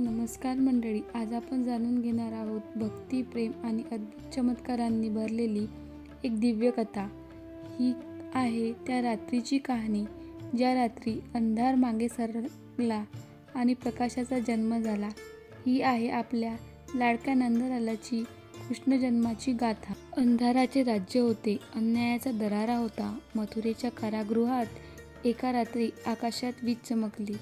नमस्कार मंडळी आज आपण जाणून घेणार आहोत भक्ती प्रेम आणि अद्भुत चमत्कारांनी भरलेली एक दिव्य कथा. ही आहे त्या रात्रीची कहाणी ज्या रात्री अंधार मागे सरला आणि प्रकाशाचा जन्म झाला. ही आहे आपल्या लाडक्या नंदलालाची कृष्णजन्माची गाथा. अंधाराचे राज्य होते अन्यायाचा दरारा होता मथुरेच्या कारागृहात एका रात्री आकाशात वीज चमकली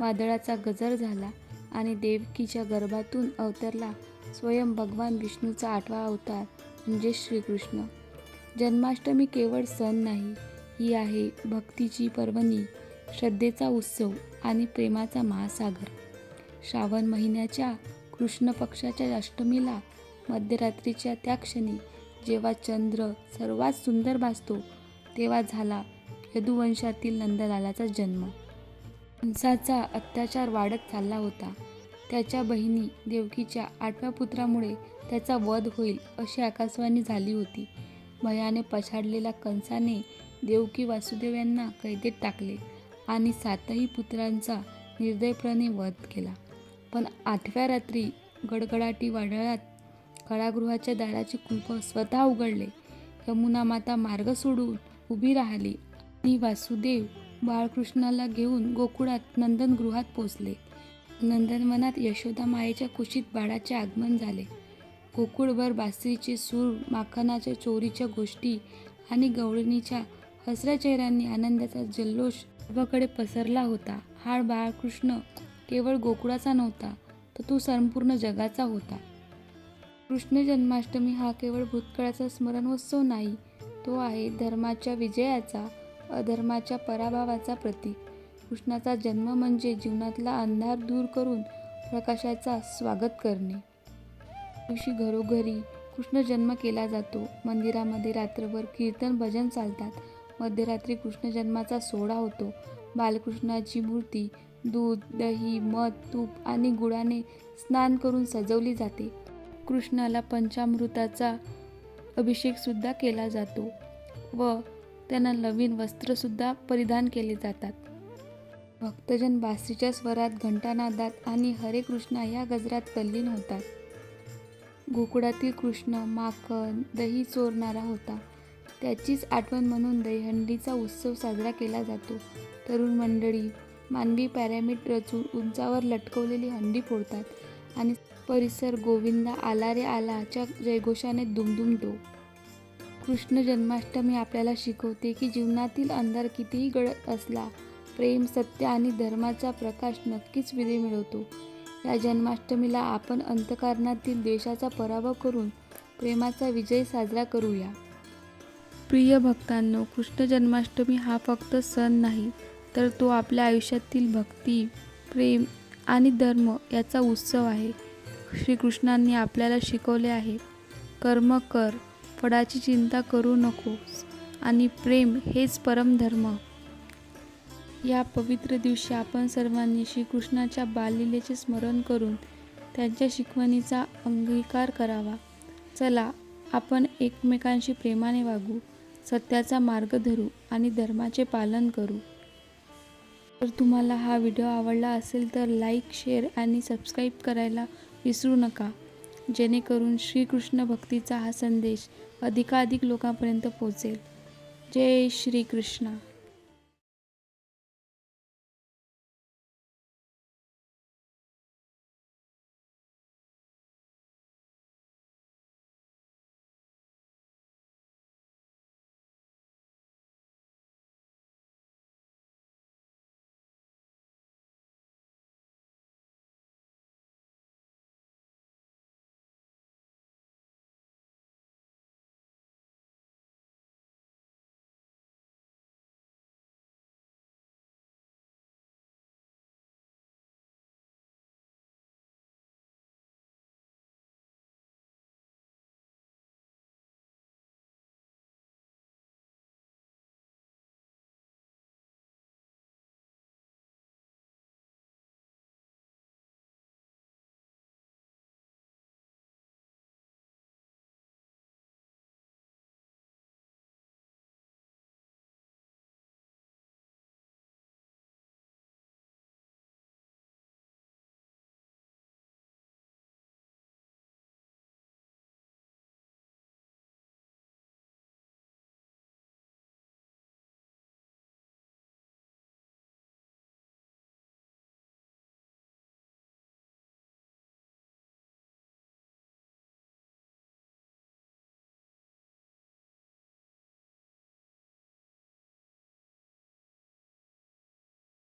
वादळाचा गजर झाला आणि देवकीच्या गर्भातून अवतरला स्वयं भगवान विष्णूचा आठवा अवतार म्हणजे श्रीकृष्ण. जन्माष्टमी केवळ सण नाही ही आहे भक्तीची पर्वणी श्रद्धेचा उत्सव आणि प्रेमाचा महासागर. श्रावण महिन्याच्या कृष्ण पक्षाच्या अष्टमीला मध्यरात्रीच्या त्या क्षणी जेव्हा चंद्र सर्वात सुंदर भासतो तेव्हा झाला यदुवंशातील नंदलालाचा जन्म. कंसाचा अत्याचार वाढत चालला होता. त्याच्या बहिणी देवकीच्या आठव्या पुत्रामुळे त्याचा वध होईल अशी आकाशवाणी झाली होती. भयाने पछाडलेल्या कंसाने देवकी वासुदेव यांना कैदेत टाकले आणि सातही पुत्रांचा निर्दयपणे वध केला. पण आठव्या रात्री गडगडाटी वादळात कळागृहाच्या दाराचे कुंप स्वतः उघडले. यमुना माता मार्ग सोडून उभी राहिली आणि वासुदेव बाळकृष्णाला घेऊन गोकुळात नंदनगृहात पोचले. नंदनवनात यशोदा मायेच्या कुशीत बाळाचे आगमन झाले. गोकुळभर बासरीचे सूर माखनाच्या चोरीच्या गोष्टी आणि गवळणीच्या हसऱ्या चेहऱ्यांनी आनंदाचा जल्लोष सर्वाकडे पसरला होता. हा बाळकृष्ण केवळ गोकुळाचा नव्हता तर तो संपूर्ण जगाचा होता. कृष्ण जन्माष्टमी हा केवळ भूतकाळाचा स्मरणोत्सव नाही तो आहे धर्माच्या विजयाचा अधर्माच्या पराभवाचा प्रतीक. कृष्णाचा जन्म म्हणजे जीवनातला अंधार दूर करून प्रकाशाचा स्वागत करणे. दिवशी घरोघरी कृष्ण जन्म केला जातो. मंदिरामध्ये रात्रभर कीर्तन भजन चालतात. मध्यरात्री कृष्ण जन्माचा सोहळा होतो. बालकृष्णाची मूर्ती दूध दही मध तूप आणि गुळाने स्नान करून सजवली जाते. कृष्णाला पंचामृताचा अभिषेकसुद्धा केला जातो व त्यांना नवीन वस्त्रसुद्धा परिधान केले जातात. भक्तजन बासरीच्या स्वरात घंटानादात आणि हरे कृष्णा या गजरात तल्लीन होतात. गोकुळातील कृष्ण माखन दही चोरणारा होता. त्याचीच आठवण म्हणून दहीहंडीचा उत्सव साजरा केला जातो. तरुण मंडळी मानवी पॅरामिड रचून उंचावर लटकवलेली हंडी फोडतात आणि परिसर गोविंदा आला रे आलाच्या जयघोषाने दुमदुमतो. कृष्ण जन्माष्टमी आपल्याला शिकवते की जीवनातील अंधार कितीही गळत असला प्रेम सत्य आणि धर्माचा प्रकाश नक्कीच विजय मिळवतो. या जन्माष्टमीला आपण अंतकारणातील द्वेषाचा पराभव करून प्रेमाचा विजय साजरा करूया. प्रिय भक्तांनो कृष्ण जन्माष्टमी हा फक्त सण नाही तर तो आपल्या आयुष्यातील भक्ती प्रेम आणि धर्म याचा उत्सव आहे. श्रीकृष्णांनी आपल्याला शिकवले आहे कर्म कर फळाची चिंता करू नकोस आणि प्रेम हेच परमधर्म या पवित्र दिवशी आपण सर्वांनी श्रीकृष्णाच्या बाललीलेचे स्मरण करून त्यांच्या शिकवणीचा अंगीकार करावा. चला आपण एकमेकांशी प्रेमाने वागू सत्याचा मार्ग धरू आणि धर्माचे पालन करू. जर तुम्हाला हा व्हिडिओ आवडला असेल तर लाईक शेअर आणि सबस्क्राईब करायला विसरू नका. जेणेकरून श्रीकृष्ण भक्तीचा हा संदेश अधिकाधिक लोकांपर्यंत पोहोचेल. जय श्रीकृष्ण.